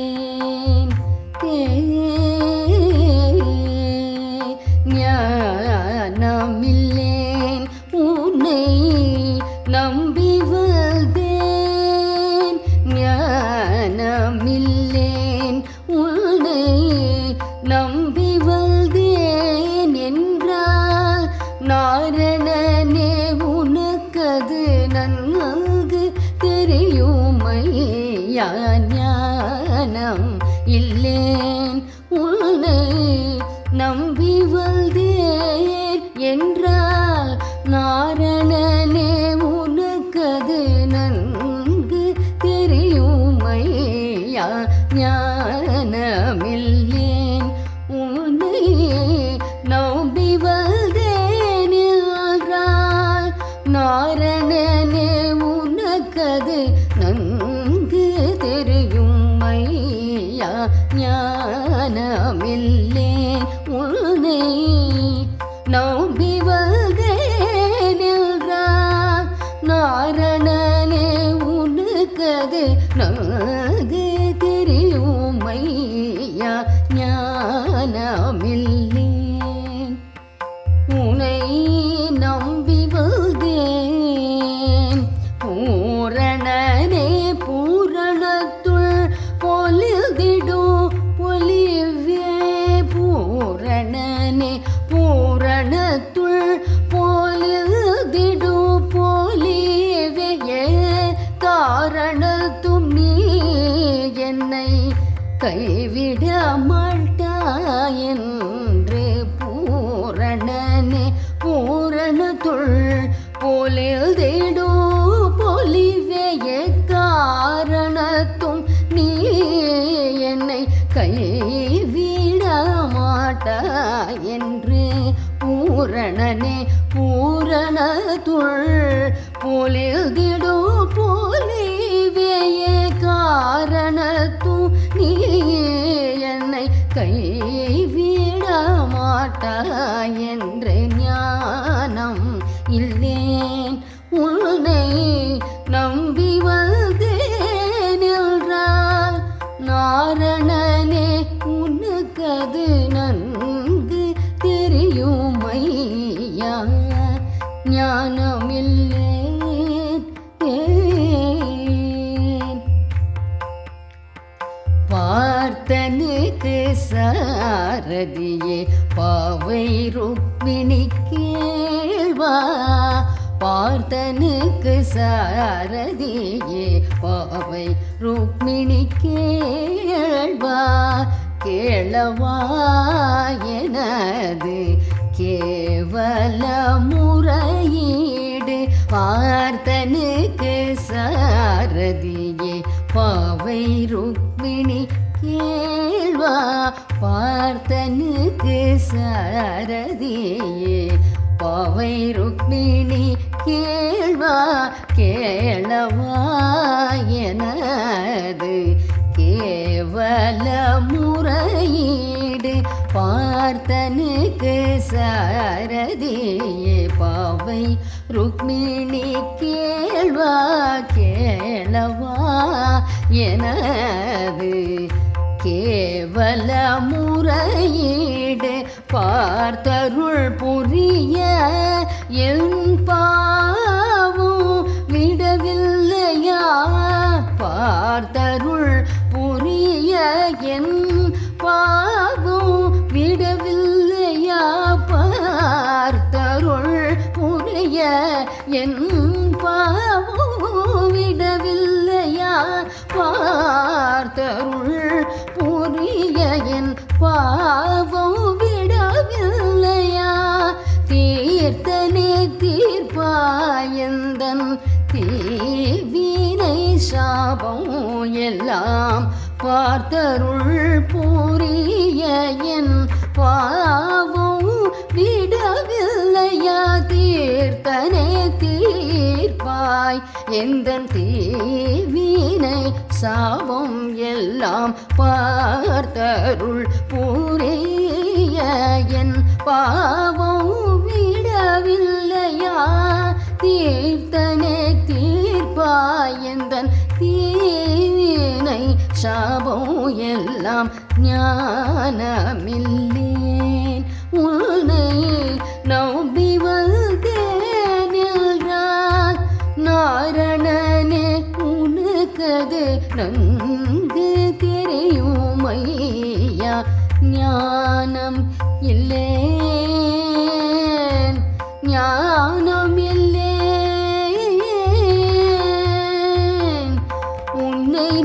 ஞானமில்லேன் ஞானமில்லேன் தெரியுமையா ஞானம் இல்லேன். உன்னை நம்பி வந்தேன் என்றால் நார ஐயா ஞானமில்லேன் உன்னை நம்பி வந்தேன் என்றால் நாரணனே உனக்கது நன்கு தெரியும் ஐயா உனை கைவிட மாட்டாயென்று பூரணனே பூரணத்துள் போலில் தேடோ பொலிவேய காரணத்தும் நீ என்னை கைவிட மாட்டாய் என்று பூரணனே பூரணத்துள் போலில் திடோ போலிவேயே காரணத்தும் நீ என்னை கைவிட மாட்டாய் என்று ஞானம் இல்லேன். உன்னை நம்பி வந்தேன் நின்றார் நாரணனே உனக்கது நன்கு தெரியும் ஐயா. சாரதியே பாவை ருக்மிணி கேள்வா? பார்த்தனுக்கு சாரதியே பாவை ருக்மிணி கேள்வா? கேளவா எனது கேவல முறையீடு? பார்த்தனுக்கு சாரதியே பாவை ருக்மிணி கேள்வா? பார்த்தனுக்கு சாரதியே. பாவை ருக்மிணி கேள்வா கேளவா எனது. கேவல முறையீடு பார்த்தனுக்கு சாரதியே. பாவை ருக்மிணி கேள்வா கேளவா எனது. பல முறையீடு பார்த்தருள் புரிய என் பாவும் விடவில்லையா? பார்த்தருள் புரிய என் பாவும் விடவில்லையா? பார்த்தருள் புரிய என் பாவும் விடவில்லையா? பா பாவம் விடவில்லையா? தீர்த்தனே தீர்ப்பாயந்தன் தீவினை சாபம் எல்லாம் பார்த்தருள் பூரிய என் பாவம் விடவில்லையா? தீர்த்தனே தீர்ப்பாய் எந்த தீவினை சாபம் எல்லாம் பார்த்தருள் புரிய என் பாவம் விடவில்லையா? தீர்த்தனே தீர்ப்பாயந்தன் தீவினை? சாபம் எல்லாம் ஞானமில்லேன். உன்னை நம்பி உனக்கது நன்கு ஞானம் இல்லை. ஞானம் இல்லை. உன்னை